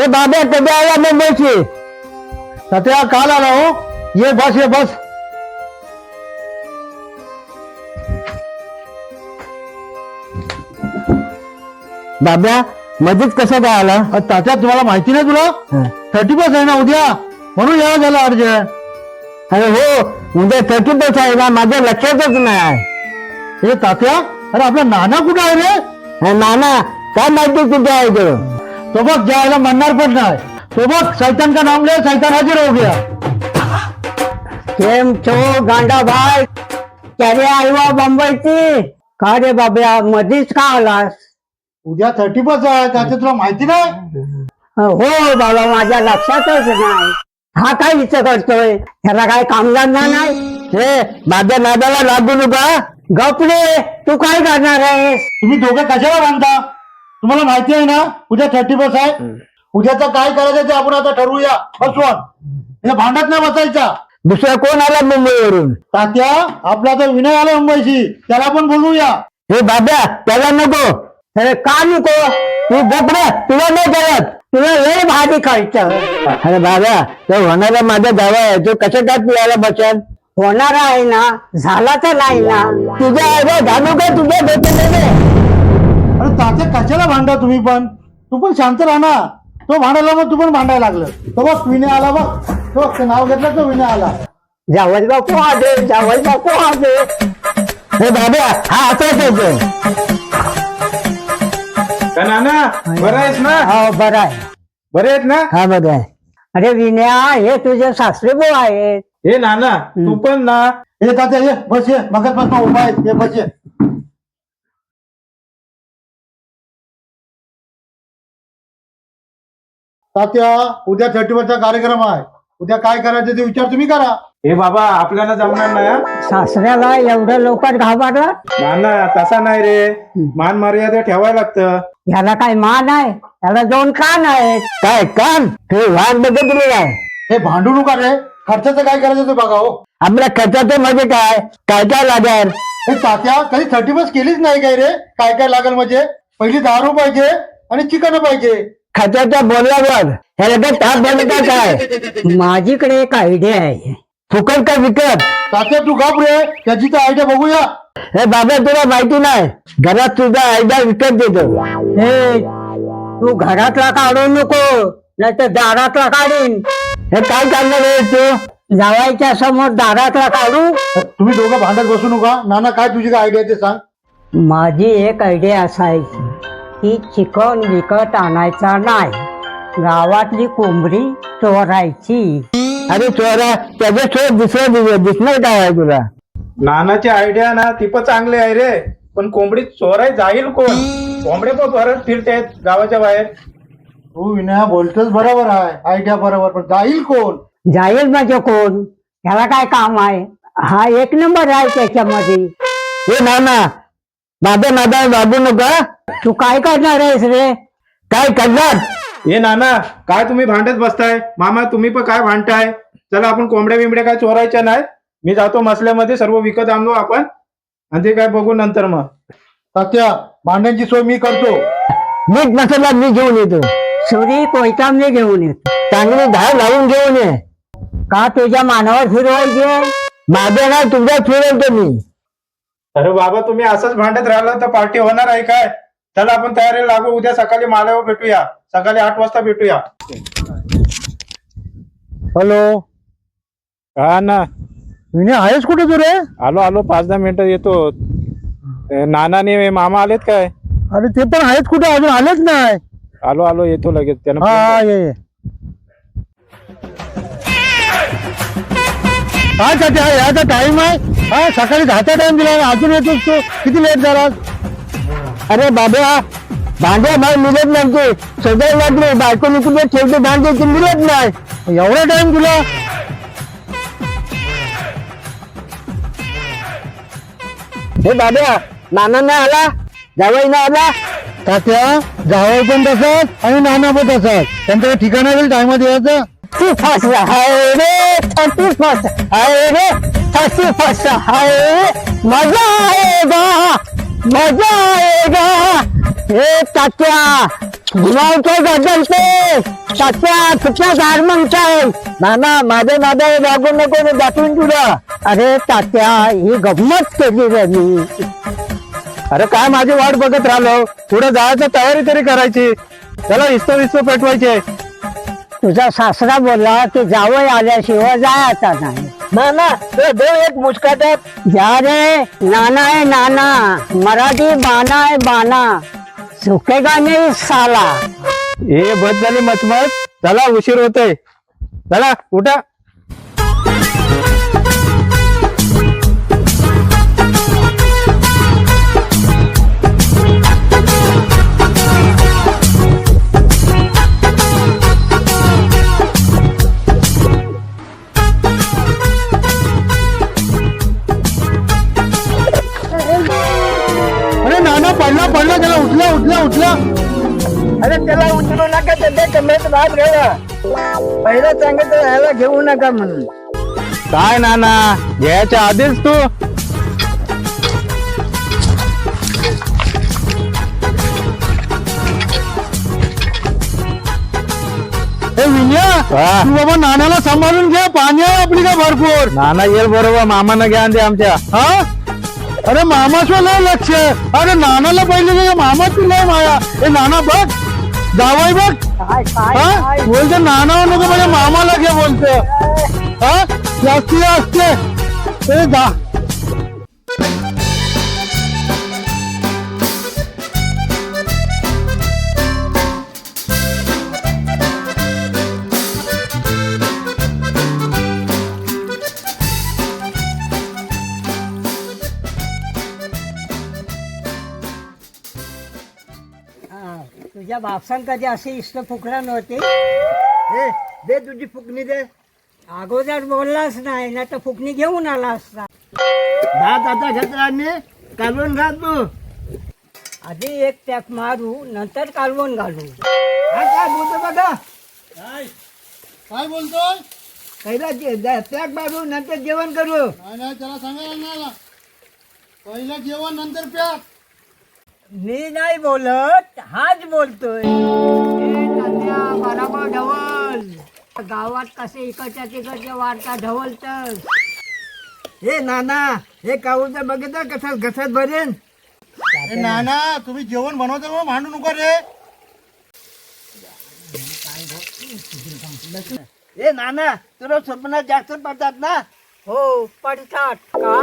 हे बाब्या कधी आला मुंबईची सत्या काल आला हो ये बस ये बस बाब्या मध्येच कसं काय आला अ, तात्या तुम्हाला माहिती नाही तुला. थर्टी बस आहे ना उद्या म्हणून यायला झाला अर्जंट अरे हो उद्या थर्टी बस आहे ना माझ्या लक्षातच नाही हे तात्या अरे आपला नाना कुठं आहे रे हे नाना काय माहिती कुठे आहे तो तो बघ जायला म्हणणार पण नाही. तो बघ सैतान का नाम ले सैतान हाजीर हो गया. केम छो गांडा भाई त्याने आईवा मुंबईची का रे बाब्या मधीच का आलास उद्या थर्टी बस आहे त्याचे तुला माहिती नाही? हो बाबा माझ्या लक्षातच नाही. हा काय विचार करतोय? ह्याला काय कामधंदा नाही? हे माझ्या नादाला लागू नका गपले तू काय करणार आहेस? तुम्ही दोघं कशाला बांधता? तुम्हाला माहिती आहे ना उद्या थर्टी बस आहे. उद्याचं काय करायचं ते आपण आता ठरवूया. बसवून हे भांडत नाही बसायचा. दुसरा कोण आला मुंबईवरून? तात्या आपला तो विनय आला मुंबईशी. त्याला पण बोलवूया हे बाब्या त्याला नको. अरे का नको? तू गपडे तुला नाही करत. तुला लय भारी खर्च अरे बाबा तो होणारा माझा दावा आहे. तो कसं काय पियाला बसेल? होणार आहे ना झाला तर नाही ना. तुझ्या घालू का तुझ्या अरे तात्या कशाला भांडा तुम्ही पण? तू पण शांत राहा ना. तो भांडायला मग तू पण भांडायला लागलं. तो बघ विनय आला बघ. तो बघ, नाव घेतलं तो विनय आला. जावल बापू आले जावल बापू आले हे बाबा हा असाच येतो का नाना? बरं आहेस ना? हा बरं आहे. बरे आहेत ना? हा बरं आहे. अरे विनया हे तुझे सासरे भाऊ आहेत. हे नाना तू पण ना. हे तात्या ये बस ये. मगच बस उभा आहे. ये बस ये. तात्या उद्या थर्टी वरचा कार्यक्रम आहे. उद्या काय करायचं ते विचार तुम्ही करा. हे बाबा आपल्याला जमणार नाही हा? सासऱ्याला एवढं लवकर घाबरला? नाना तसा नाही रे. मान मर्यादा ठेवायला लागतं. ह्याला काय मान आहे? ह्याला दोन कान आहेत. काय कान? हे वाघ बघितले आहे हे भांडू नका रे. खर्चाचं काय करायचं ते बघा हो. आपल्या खर्चाचं म्हणजे काय? काय काय लागेल? हे तात्या कधी थर्टी बस केलीच नाही काय रे? काय काय लागेल म्हणजे? पहिली दारू पाहिजे आणि चिकन पाहिजे. खर्चाच्या बोलल्यावर ह्याला काय ताप बनत का काय माझीकडे एक आयडिया आहे. फुकट का विकत? तात्या तू घाब रे. त्याची तर आयडिया बघूया. हे बाबा तुला माहिती नाही. घरात तुझा आयडिया विकत देतो. हे तू घरातला काढू नको? नाही तर दारातला काढीन हे काय करणार आहे तू? जावायच्या समोर दारातला काढू तुम्ही दोघं भांडत बसू नका. नाना काय तुझी काय आयडिया ते सांग. माझी एक आयडिया असायची. की चिकन विकत आणायचा नाही. गावातली कोंबडी चोरायची. अरे चोरा त्याच्या चोर दुसरा दिवस दिसणार काय आहे तुला? नानाची आयडिया ना ती पण चांगली आहे रे. पण कोंबडी चोराय जाईल कोण? कोंबडे पण परत फिरतायत गावाच्या बाहेर. तू विनया बोलतोच बरोबर आहे. आयडिया बरोबर पण जाईल कोण? जाईल म्हणजे कोण? ह्याला काय काम आहे? हा एक नंबर आहे त्याच्यामध्ये. हे नाना माझ्या नादा वागू नका तू काय करणार आहेस रे काय करणार? हे नाना काय तुम्ही भांडत बसताय? मामा तुम्ही पण काय भांडताय? चला आपण कोंबड्या बिंबड्या काय चोरायच्या नाही? मी जातो मसल्यामध्ये सर्व विकत आणलो आपण. आणि ते काय बघू नंतर मग. तात्या भांड्यांची सोय मी करतो. मीठ मसाला मी घेऊन येतो. सुरी कोयता मी घेऊन येतो चांगली धार लावून घेऊन ये. का तुझ्या मानावर फिरवायचे माझ्या ना तुझ्या फिरवतो मी. अरे बाबा तुम्ही असंच भांडत राहिलं तर पार्टी होणार आहे काय? चला आपण तयारी लागू. उद्या सकाळी माल्यावर भेटूया. सकाळी आठ वाजता भेटूया. हॅलो. हा ना. विनय आहेस कुठे तू रे? आलो आलो. पाच दहा मिनिटं येतो. ते नानाने मामा आलेत काय? अरे ते पण आहेच कुठे? अजून आलेच नाही. आलो आलो. येतो लगेच. त्यांना हा हा. ये ये. काय तात्या याचा टाइम आहे. हा सकाळी दहाचा टाइम दिला अजून येतोस तू. किती लेट झाला अरे बाबा भांड्या भाई मिळत नाही ते सगळे लागले बायको कुठे ठेवते भांडे ते मिळत नाही. एवढा टाइम तुला हे बाबा नाना नाही आला? जावई नाही आला? तात्या जावळ पण तसाच आणि नाना पण तसाच. त्यांचं ठिकाण आहे टाइमात यायचं. तू फस हाय रे तू फस हाय रे. तू फस हाय मजा आएगा मजा आएगा। हे तात्या गुलावचं गजल ते सत्या कुठल्या गारमेंटचा आहे नाना माझ्या नादाला लागू नको मी दाखवून तुला. अरे तात्या ही गंमत केली रे मी. अरे काय माझी वाट बघत राहिलो? पुढे जायचं तयारी तरी करायची. चला इस्तो विस्तो पेटवायचे. तुझा सासरा बोलला की जावं आल्याशिवाय जायचा नाही. नाना देव एक मुस्काटात जा रे नाना आहे नाना. मराठी बाना आहे बाना सुकेगा नाही साला? ए बस झाली मचमच. चला उशीर होतोय. चला उठा. उठला उठला. उठला अरे त्याला उचलू नका ते कमेत बाहेर गेला पहिलं सांगितलं ह्याला घेऊ नका म्हणून. काय नाना घ्यायच्या आधीच तू? ए विनया हा. तू बाबा नानाला सांभाळून घे पाणी आहे आपली का भरपूर? नाना येईल बरोबर मामानं घ्या दे आमच्या. हा? अरे मामाचं लय लक्ष आहे. अरे नानाला पहिले नाही मामाची लय माया ए नाना बघ जावाय बघ काय काय हा काय बोलते नाना नको माझ्या मामाला घे बोलते हा तुझ्या बापसान कधी असे इष्ट फुकला नव्हते? ए, दे तुझी फुकणी दे. अगोदर बोललाच नाही ना तर फुकणी घेऊन आला असता भात आता घेतला कालवून घाल तू. आधी एक टॅक मारू नंतर कालवून घालू. हा काय बोलतो बघा. काय? बोलतोय? पहिला टॅक मारू नंतर जेवण करू. नाही नाही त्याला सांगायला नाही पहिलं जेवण नंतर प्या मी नाही बोलत हाच बोलतोय. बराबर ढवल. गावात कसे इकडच्या तिकडच्या वाढता ढवलत हे नाना हे काऊचं बघितलं कसं घसत भरेन? ए, नाना तुम्ही जेवण बनवता मग भांडू नका रे. हे नाना तुला स्वप्नात जास्त पडतात ना? हो पडतात. का?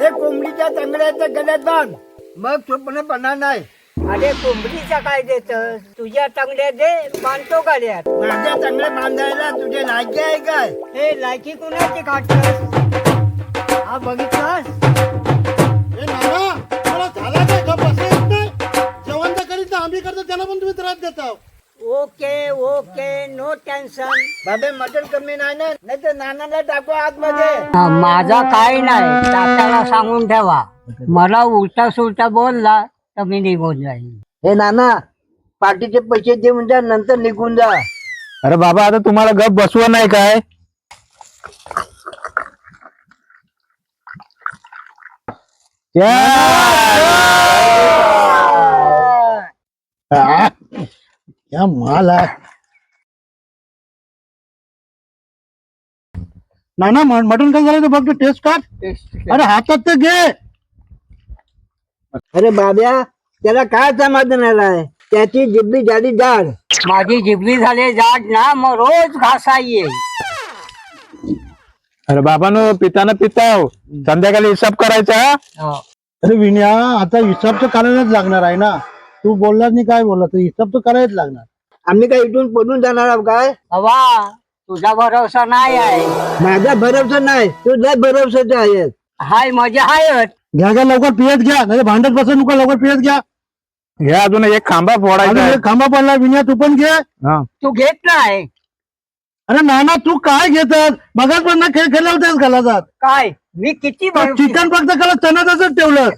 हे कोंबडीच्या तंगड्याच्या गड्यात बांध. मग स्वप्न पडणार नाही. अरे कोंबडीचा काय देत तुझ्या तंगड्या दे बांधतो गड्यात माझ्या तंगड्या बांधायला तुझे लायकी आहे काय? हे लायकी कुणाची काढतोस हा बघितलास? ए नाना मला झाला काय गप बसले येत नाही जेवण तर करीत नाही, आम्ही करतो त्याला पण तुम्ही त्रास देता ओके ओके नो टेन्शन बाबे मटन कमी नाही ना? नाही तर नानाला टाकू आतमध्ये. माझा काही नाही. तात्याला सांगून ठेवा. मला उलटा सुलटा बोलला तर मी निघून जाईल. हे नाना पार्टीचे पैसे देऊन जा नंतर निघून जा. अरे बाबा आता तुम्हाला गप बसवं नाही काय? या माल. आहे नाना म- मटण काय झालं ते बघ टेस्ट कर अरे हातात तर घे. अरे बाब्या त्याला काय समाधान आलाय त्याची जिबली झाली जाड. माझी जिबली झाली जाड ना मग रोज घासा येईल अरे बाबानो पिताना पिताव. संध्याकाळी हिसाब करायचा अरे विनया आता हिसाब तर करायलाच लागणार आहे ना? तू बोलला नाही काय बोलला? तर हिसाब तर करायच लागणार. आम्ही काय इथून पडून जाणार आहोत काय? हवा तुझा भरोसा नाही आहे. माझा भरोसा नाही. तुझा भरोसा आहे. हाय मजा आहे घ्या घ्या लवकर पियत घ्या. नाही भांडत बसू नका लवकर पियत घ्या. हे अजून एक खांबा अजून फोडायचा आहे. एक खांबा पडला विनया तू पण घे. हा. तू घेत नाही. अरे नाना तू काय घेतात मगाच पण ना खेळ खेळला होतास घालाजात. काय? मी किती चिकन फक्त त्याला चणातच ठेवलं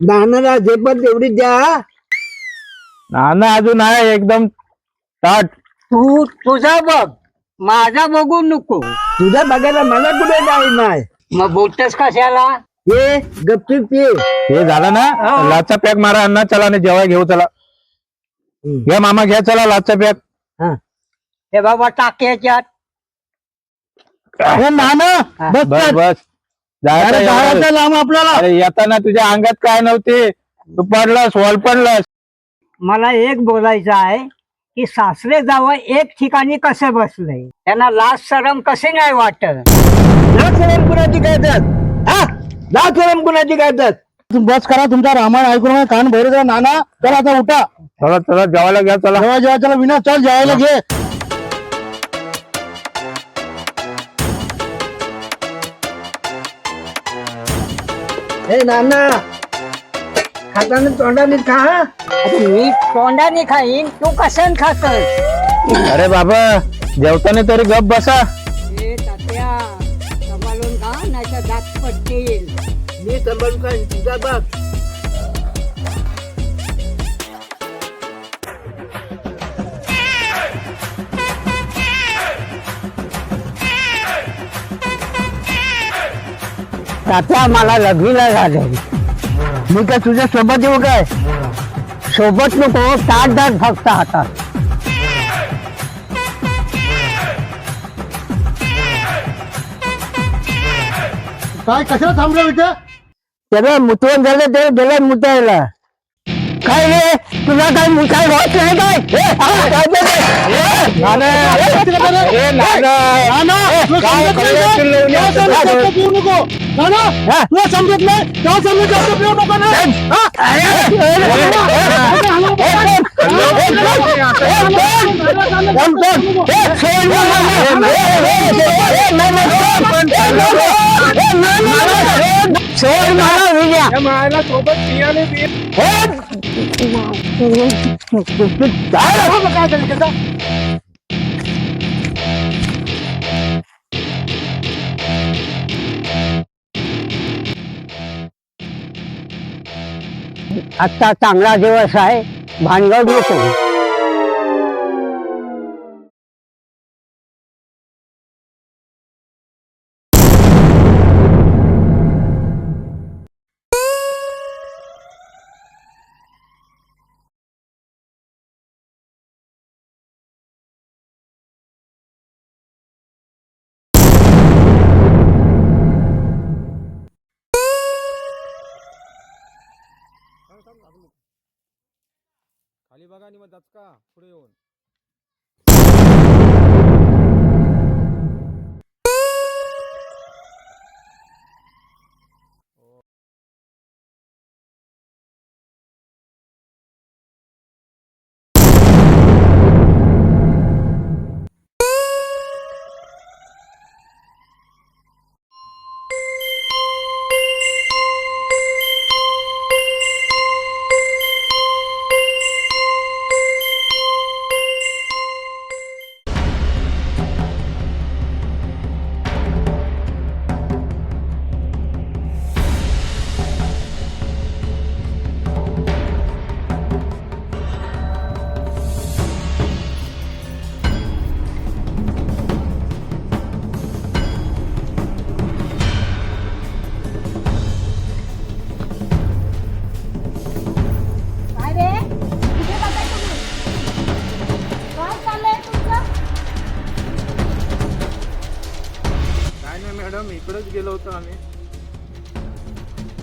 नानाला जे पण तेवढी द्या. नाना अजून आहे एकदम ताट. तू तुझा बघ. माझा बघू नको. तुझा बघायला मला कुठे जाईल नाही? मग बोलतेस कशाला ये गपचूप ये. हे झालं ना लाचा पॅक मारा अण्णा चला आणि जेवाय घेऊ चला. घ्या मामा घ्या चला लाचचा पॅक. हे. बाबा टाक्याच्यात हे नाना बस बस बस. जायचं एवढं. लांब आपल्याला. अरे येताना तुझ्या अंगात काय नव्हते. तू पडलास वॉल पडलास. मला एक बोलायचं आहे की सासरे जावं एक ठिकाणी कसे बसले त्यांना लाज शरम कसे नाही वाटत? शरम कुणाची करतात हा? शरम कुणाची तुम्ही बस करा तुमचा रामायण ऐकून कान भैर नाना चला आता उठा. चला चला जेवायला घ्या चला. जेव्हा जेव्हा चला विना चल जेवायला घे. हे नाना खाताना तोंडाने खा मी तोंडाने खाईन तू कशाने खातस? अरे बाबा जेवताना तरी गप बसा. खा दात पडतील. मी कमल खान तुझा बाप. तात्या मला लग्नीला झालं मी काय तुझ्या सोबत येऊ काय? सोबत नको ताट दाट फक्त हातात. काय कशाला थांबले होते? त्याला मुतवण झालं ते गेला मुतायला. काय रे तुला काय काय होत नाही काय हे, हा, काय? हे, नाना, नाना. काय नाही हा? तुला नाही हा? अरे, हे, कोण? हे, कोण? हे? हे. हे, हे, हे, हे, सोड. हे, हे, मला मायला सोबत पियाने काय झालं चांगला दिवस आहे. भानगड नको. खाली बघा आणि मग दचका पुढे येऊन काय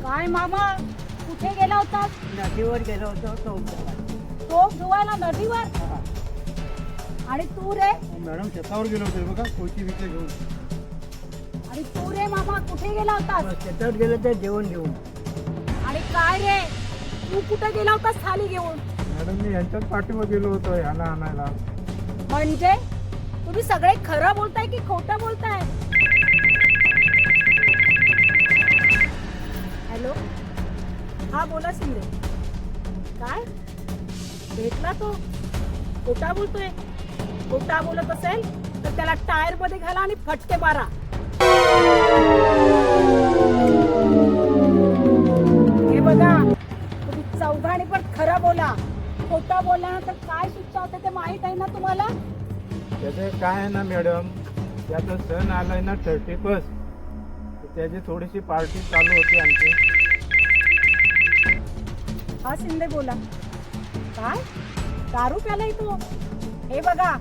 काय मामा? कुठे गेला होता नदीवर गेलो होतो तो तो धुवायला नदीवर? आणि तू रे? मॅडम शेतावर गेलो होते बघा कोची विकत घेऊन. आणि तू रे मामा कुठे गेला होतास? शेतात गेलो तर जेवण घेऊन. आणि काय रे? तू कुठे गेला होतास थाली घेऊन? मॅडम मी यांच्याच पाठीवर गेलो होतो ह्याला आणायला. म्हणजे? तुम्ही सगळे खरं बोलताय की खोटं बोलताय? हा बोला शिंदे. काय? भेटला तो? खोटा बोलतोय? खोटा बोलत असेल तर त्याला टायरमध्ये घाला आणि फटके मारा. हे बघा तुम्ही चौघाणी पण खरं बोला. खोटा बोला तर काय शिक्षा होते ते माहीत आहे ना तुम्हाला? त्याचं काय आहे ना मॅडम त्याचा सण आलाय ना थर्टी फर्स्ट त्याची थोडीशी पार्टी चालू होती आमची. हा शिंदे बोला. काय? दारू प्यालाय तू? हे बघा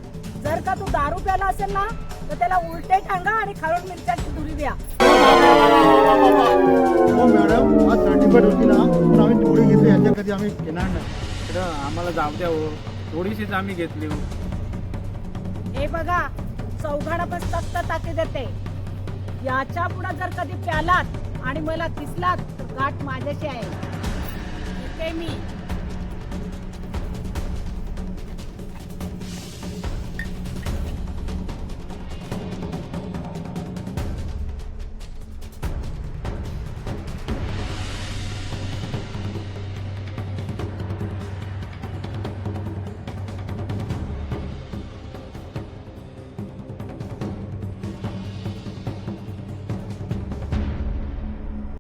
जर का तू दारू प्याला असेल ना तर त्याला उलटे टांगा आणि खालून मिरच्याची दुरी द्या. हो मॅडम आज सर्टिफिकेट होती ना पण आम्ही थोडी घेतली याच्या कधी आम्ही घेणार नाही. इकडं आम्हाला जाऊ द्या हो. थोडीशीच आम्ही घेतली हो. हे बघा चौघाडा देते. याच्यापुढे जर कधी प्यालात आणि मला दिसलात तर गाठ माझ्याशी आहे. इथे मी